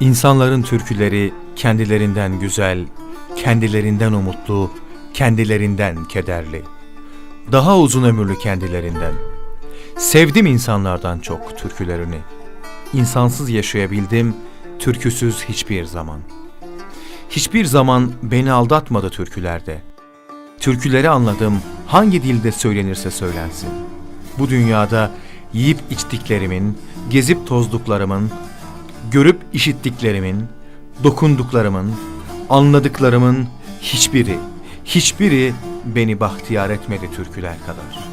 İnsanların türküleri kendilerinden güzel, kendilerinden umutlu, kendilerinden kederli. Daha uzun ömürlü kendilerinden. Sevdim insanlardan çok türkülerini. İnsansız yaşayabildim, türküsüz hiçbir zaman. Hiçbir zaman beni aldatmadı türkülerde. Türküleri anladım, hangi dilde söylenirse söylensin. Bu dünyada yiyip içtiklerimin, gezip tozduklarımın, görüp işittiklerimin, dokunduklarımın, anladıklarımın hiçbiri, hiçbiri beni bahtiyar etmedi türküler kadar.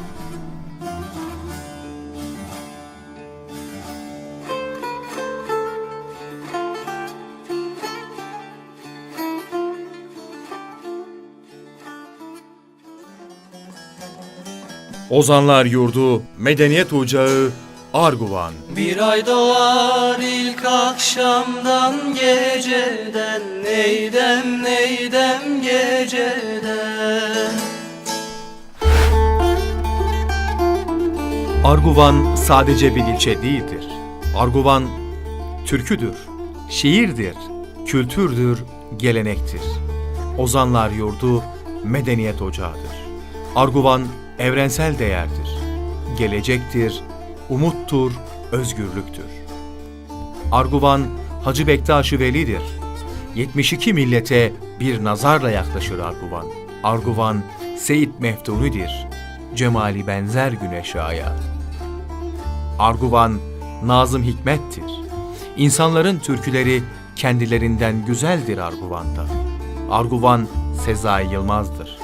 Ozanlar Yurdu, Medeniyet Ocağı, Arguvan. Bir ay doğar ilk akşamdan geceden Neydem neydem geceden Arguvan sadece bir ilçe değildir. Arguvan türküdür, şiirdir, kültürdür, gelenektir. Ozanlar yurdu medeniyet ocağıdır. Arguvan evrensel değerdir. Gelecektir, umuttur, özgürlüktür. Arguvan Hacı Bektaş-ı Veli'dir. 72 millete bir nazarla yaklaşır Arguvan. Arguvan Seyit Meftuni'dir. Cemali benzer güneşe aya. Arguvan Nazım Hikmet'tir. İnsanların türküleri kendilerinden güzeldir Arguvan'da. Arguvan Sezai Yılmaz'dır.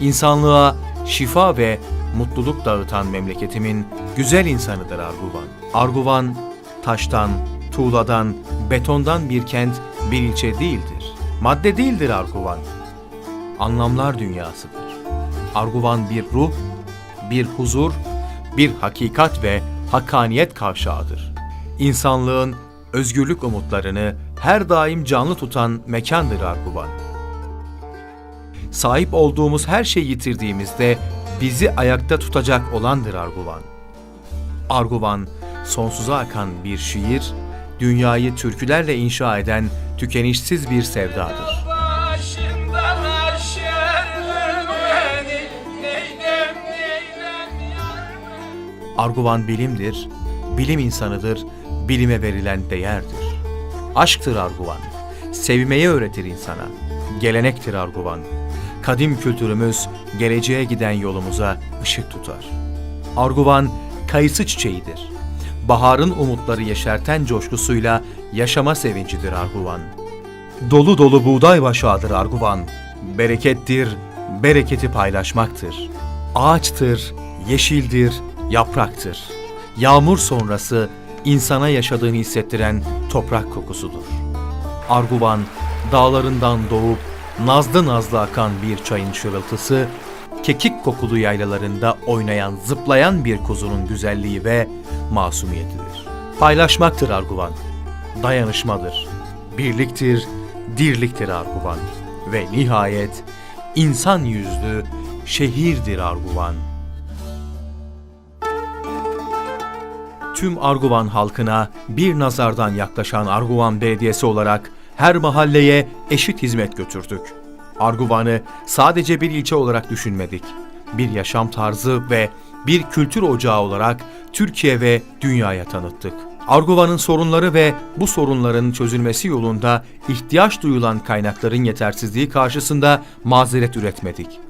İnsanlığa şifa ve mutluluk dağıtan memleketimin güzel insanıdır Arguvan. Arguvan taştan, tuğladan, betondan bir kent, bir ilçe değildir. Madde değildir Arguvan. Anlamlar dünyasıdır. Arguvan bir ruh, bir huzur, bir hakikat ve hakkaniyet kavşağıdır. İnsanlığın özgürlük umutlarını her daim canlı tutan mekandır Arguvan. Sahip olduğumuz her şeyi yitirdiğimizde bizi ayakta tutacak olandır Arguvan. Arguvan, sonsuza akan bir şiir, dünyayı türkülerle inşa eden tükenişsiz bir sevdadır. Arguvan bilimdir, bilim insanıdır, bilime verilen değerdir. Aşktır Arguvan, sevmeyi öğretir insana. Gelenektir Arguvan. Kadim kültürümüz geleceğe giden yolumuza ışık tutar. Arguvan kayısı çiçeğidir. Baharın umutları yeşerten coşkusuyla yaşama sevincidir Arguvan. Dolu dolu buğday başağıdır Arguvan. Berekettir, bereketi paylaşmaktır. Ağaçtır, yeşildir, yapraktır. Yağmur sonrası insana yaşadığını hissettiren toprak kokusudur. Arguvan dağlarından doğup nazlı nazlı akan bir çayın şırıltısı, kekik kokulu yaylalarında oynayan zıplayan bir kuzunun güzelliği ve masumiyetidir. Paylaşmaktır Arguvan, dayanışmadır, birliktir, dirliktir Arguvan ve nihayet insan yüzlü şehirdir Arguvan. Tüm Arguvan halkına bir nazardan yaklaşan Arguvan Belediyesi olarak her mahalleye eşit hizmet götürdük. Arguvan'ı sadece bir ilçe olarak düşünmedik. Bir yaşam tarzı ve bir kültür ocağı olarak Türkiye ve dünyaya tanıttık. Arguvan'ın sorunları ve bu sorunların çözülmesi yolunda ihtiyaç duyulan kaynakların yetersizliği karşısında mazeret üretmedik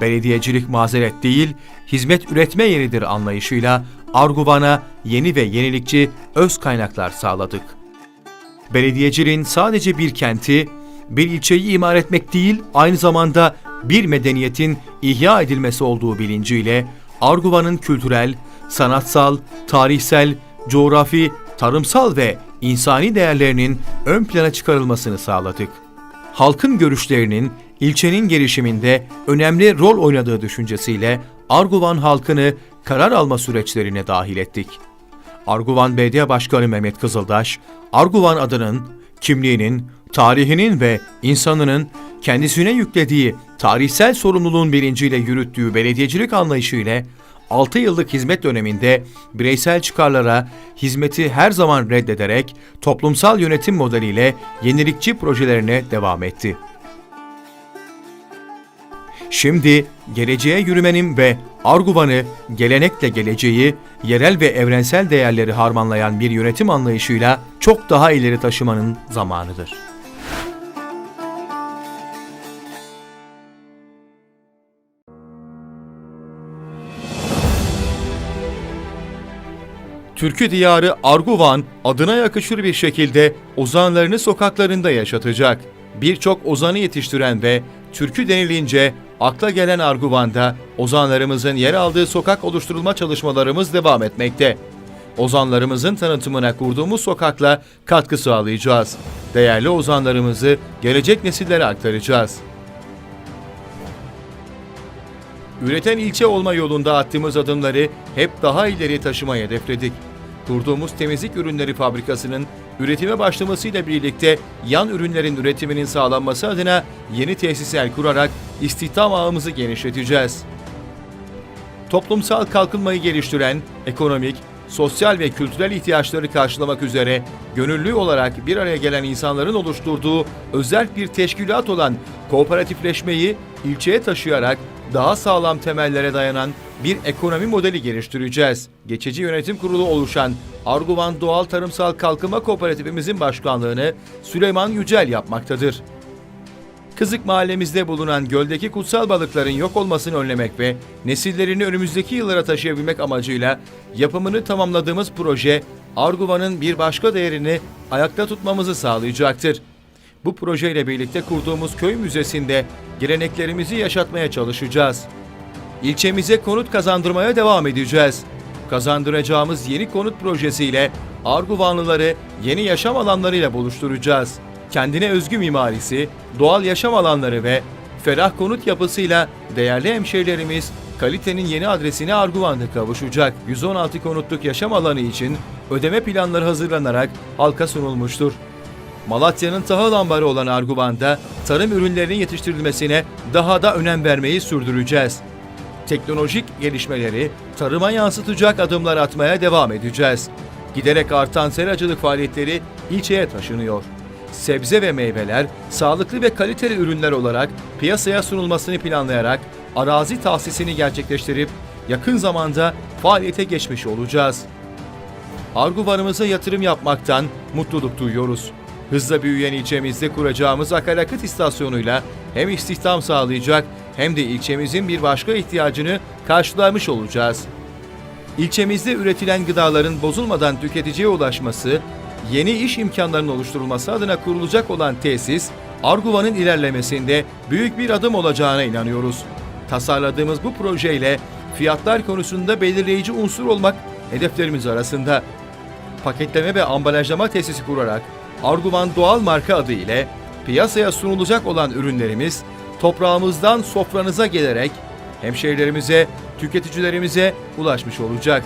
belediyecilik mazeret değil, hizmet üretme yeridir anlayışıyla Arguvan'a yeni ve yenilikçi öz kaynaklar sağladık. Belediyeciliğin sadece bir kenti, bir ilçeyi imar etmek değil, aynı zamanda bir medeniyetin ihya edilmesi olduğu bilinciyle Arguvan'ın kültürel, sanatsal, tarihsel, coğrafi, tarımsal ve insani değerlerinin ön plana çıkarılmasını sağladık halkın görüşlerinin ilçenin gelişiminde önemli rol oynadığı düşüncesiyle Arguvan halkını karar alma süreçlerine dahil ettik. Arguvan Belediye Başkanı Mehmet Kızıldaş, Arguvan adının, kimliğinin, tarihinin ve insanının kendisine yüklediği tarihsel sorumluluğun bilinciyle yürüttüğü belediyecilik anlayışıyla 6 yıllık hizmet döneminde bireysel çıkarlara hizmeti her zaman reddederek toplumsal yönetim modeliyle yenilikçi projelerine devam etti. Şimdi geleceğe yürümenin ve Arguvan'ı gelenekle geleceği, yerel ve evrensel değerleri harmanlayan bir yönetim anlayışıyla çok daha ileri taşımanın zamanıdır. Türkü diyarı Arguvan adına yakışır bir şekilde ozanlarını sokaklarında yaşatacak. Birçok ozanı yetiştiren ve türkü denilince akla gelen Arguvan'da ozanlarımızın yer aldığı sokak oluşturulma çalışmalarımız devam etmekte. Ozanlarımızın tanıtımına kurduğumuz sokakla katkı sağlayacağız. Değerli ozanlarımızı gelecek nesillere aktaracağız. Üreten ilçe olma yolunda attığımız adımları hep daha ileri taşımayı hedefledik. Kurduğumuz temizlik ürünleri fabrikasının üretime başlamasıyla birlikte yan ürünlerin üretiminin sağlanması adına yeni tesisler kurarak istihdam ağımızı genişleteceğiz. Toplumsal kalkınmayı geliştiren, ekonomik, sosyal ve kültürel ihtiyaçları karşılamak üzere gönüllü olarak bir araya gelen insanların oluşturduğu özel bir teşkilat olan kooperatifleşmeyi ilçeye taşıyarak daha sağlam temellere dayanan bir ekonomi modeli geliştireceğiz. Geçici yönetim kurulu oluşan Arguvan Doğal Tarımsal Kalkınma Kooperatifimizin başkanlığını Süleyman Yücel yapmaktadır. Kızık mahallemizde bulunan göldeki kutsal balıkların yok olmasını önlemek ve nesillerini önümüzdeki yıllara taşıyabilmek amacıyla yapımını tamamladığımız proje Arguvan'ın bir başka değerini ayakta tutmamızı sağlayacaktır. Bu projeyle birlikte kurduğumuz köy müzesinde geleneklerimizi yaşatmaya çalışacağız. İlçemize konut kazandırmaya devam edeceğiz. Kazandıracağımız yeni konut projesiyle Arguvanlıları yeni yaşam alanlarıyla buluşturacağız. Kendine özgü mimarisi, doğal yaşam alanları ve ferah konut yapısıyla değerli hemşehrilerimiz kalitenin yeni adresine Arguvan'da kavuşacak. 116 konutluk yaşam alanı için ödeme planları hazırlanarak halka sunulmuştur. Malatya'nın tahıl ambarı olan Arguvan'da tarım ürünlerinin yetiştirilmesine daha da önem vermeyi sürdüreceğiz. Teknolojik gelişmeleri tarıma yansıtacak adımlar atmaya devam edeceğiz. Giderek artan seracılık faaliyetleri ilçeye taşınıyor. Sebze ve meyveler sağlıklı ve kaliteli ürünler olarak piyasaya sunulmasını planlayarak arazi tahsisini gerçekleştirip yakın zamanda faaliyete geçmiş olacağız. Arguvanımıza yatırım yapmaktan mutluluk duyuyoruz. Hızla büyüyen ilçemizde kuracağımız akaryakıt istasyonuyla hem istihdam sağlayacak hem de ilçemizin bir başka ihtiyacını karşılamış olacağız. İlçemizde üretilen gıdaların bozulmadan tüketiciye ulaşması, yeni iş imkanlarının oluşturulması adına kurulacak olan tesis, Arguvan'ın ilerlemesinde büyük bir adım olacağına inanıyoruz. Tasarladığımız bu projeyle fiyatlar konusunda belirleyici unsur olmak hedeflerimiz arasında paketleme ve ambalajlama tesisi kurarak Arguvan Doğal marka adı ile piyasaya sunulacak olan ürünlerimiz toprağımızdan sofranıza gelerek hemşehrilerimize, tüketicilerimize ulaşmış olacak.